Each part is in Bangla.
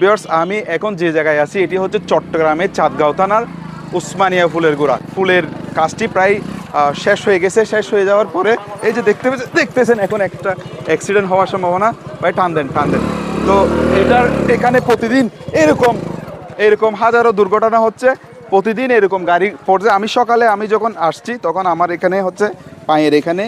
ভিউয়ার্স আমি এখন যে জায়গায় আছি, এটি হচ্ছে চট্টগ্রামের চাঁদগাঁও থানার উসমানিয়া ফুলের গোড়া। ফুলের কাজটি প্রায় শেষ হয়ে গেছে। শেষ হয়ে যাওয়ার পরে এই যে দেখতে দেখতেছেন, এখন একটা অ্যাক্সিডেন্ট হওয়ার সম্ভাবনা। ভাই, টান দেন টান দেন। তো এটার এখানে প্রতিদিন এরকম এরকম হাজারো দুর্ঘটনা হচ্ছে। প্রতিদিন এরকম গাড়ি পড়ছে। আমি সকালে, আমি যখন আসছি, তখন আমার এখানে হচ্ছে পায়ের এখানে,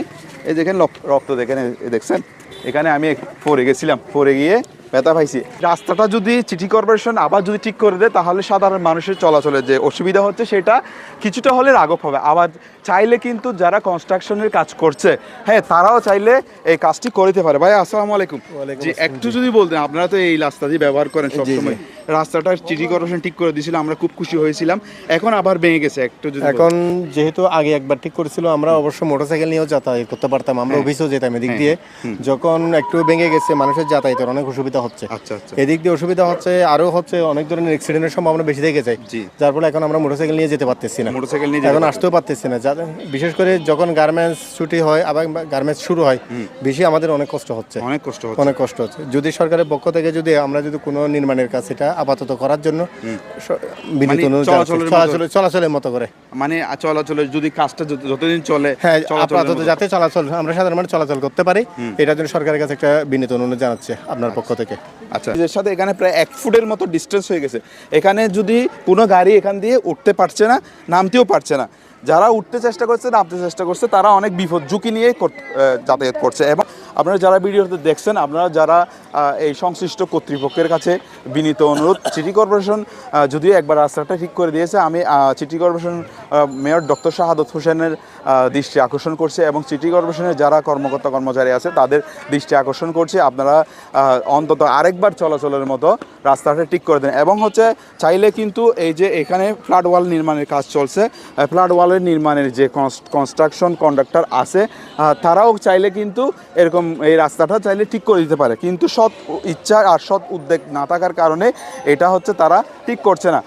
এই যেখানে রক্ত দেখেন দেখছেন? এখানে আমি পড়ে গেছিলাম। পড়ে গিয়ে ব্যথা পাইছি। রাস্তাটা যদি সিটি কর্পোরেশন আবার যদি ঠিক করে দেয় তাহলে সাধারণ মানুষের চলাচলের যে অসুবিধা হচ্ছে সেটা কিছুটা হলে রাগব হবে। আবার চাইলে কিন্তু যারা কনস্ট্রাকশনের কাজ করছে হ্যাঁ তারাও চাইলে এই কাজটি করতে পারে। ভাই আসসালামু আলাইকুম। জি একটু যদি বলতেন আপনারা তো এই রাস্তা দিয়ে ব্যবহার করেন সবসময়। রাস্তাটা সিটি কর্পোরেশন ঠিক করে দিয়েছিল আমরা খুব খুশি হয়েছিলাম। এখন আবার ভেঙে গেছে একটু যদি এখন যেহেতু আগে একবার ঠিক করেছিল আমরা অবশ্য মোটরসাইকেল নিয়েও যাতায়াত করতে পারতাম আমরা হ্যাঁ। অফিসেও যেতাম এদিক দিয়ে। যখন একটু ভেঙে গেছে মানুষের যাতায়াতের অনেক অসুবিধা হচ্ছে। আচ্ছা আচ্ছা। এদিক দিয়ে অসুবিধা হচ্ছে আরও হচ্ছে অনেক ধরনের অ্যাক্সিডেন্টের সম্ভাবনা বেশি থেকে যায়। যার ফলে এখন আমরা মোটরসাইকেল নিয়ে যেতে পারতেছি না। মোটরসাইকেল নিয়ে এখন আসতেও পারতেছি না। বিশেষ করে যখন গার্মেন্টস ছুটি হয় আবার গার্মেন্টস শুরু হয় বেশি আমাদের অনেক কষ্ট হচ্ছে। অনেক কষ্ট হচ্ছে। অনেক কষ্ট হচ্ছে। যদি সরকারের পক্ষ থেকে যদি আমরা যদি কোনো নির্মাণের কাজ এটা আপাতত করার জন্য মানে চলাচলের মতো- করে। মানে চলাচলের যদি কাজটা যত- যতদিন চলে হ্যাঁ আপাতত যাতে চলাচল আমরা সাধারণ চলাচল করতে পারি এটার জন্য সরকারের কাছে একটা বিনীত অনুরোধ জানাচ্ছে আপনার পক্ষ থেকে। আচ্ছা। এর সাথে এখানে প্রায় এক ফুটের মতো ডিস্টেন্স হয়ে গেছে। এখানে যদি কোনো গাড়ি এখান দিয়ে উঠতে পারছে না, নামতেও পারছে না। যারা উঠতে চেষ্টা করছে, নামতে চেষ্টা করছে, তারা অনেক বিপদ ঝুঁকি নিয়ে যাতায়াত করছে। এবং আপনারা যারা ভিডিওতে দেখছেন, আপনারা যারা এই সংশ্লিষ্ট কর্তৃপক্ষের কাছে বিনীত অনুরোধ সিটি কর্পোরেশন যদিও একবার রাস্তাটা ঠিক করে দিয়েছে, আমি city corporation mayor doctor Shahadat হোসেনের দৃষ্টি আকর্ষণ করছে এবং সিটি কর্পোরেশনের যারা কর্মকর্তা কর্মচারী আছে, তাদের দৃষ্টি আকর্ষণ করছে। আপনারা অন্তত আরেকবার চলাচলের মতো রাস্তাটা ঠিক করে দেন। এবং হচ্ছে, চাইলে কিন্তু এই যে এখানে ফ্ল্যাট ওয়াল নির্মাণের কাজ চলছে ফ্ল্যাট ওয়ালের নির্মাণের যে কনস্ট্রাকশন কন্ডাক্টর আছে তারাও চাইলে কিন্তু এরকম এই রাস্তাটা চাইলে ঠিক করে দিতে পারে। কিন্তু সৎ ইচ্ছা আর সৎ উদ্যোগ না থাকার কারণে এটা হচ্ছে তারা ঠিক করছে না।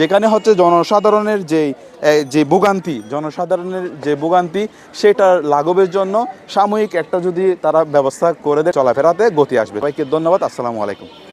যেখানে হচ্ছে জনসাধারণের যেই যে ভোগান্তি, জনসাধারণের যে ভোগান্তি সেটার লাঘবের জন্য সাময়িক একটা যদি তারা ব্যবস্থা করে দেয়, চলাফেরাতে গতি আসবে। সবাইকে ধন্যবাদ, আসসালামু আলাইকুম।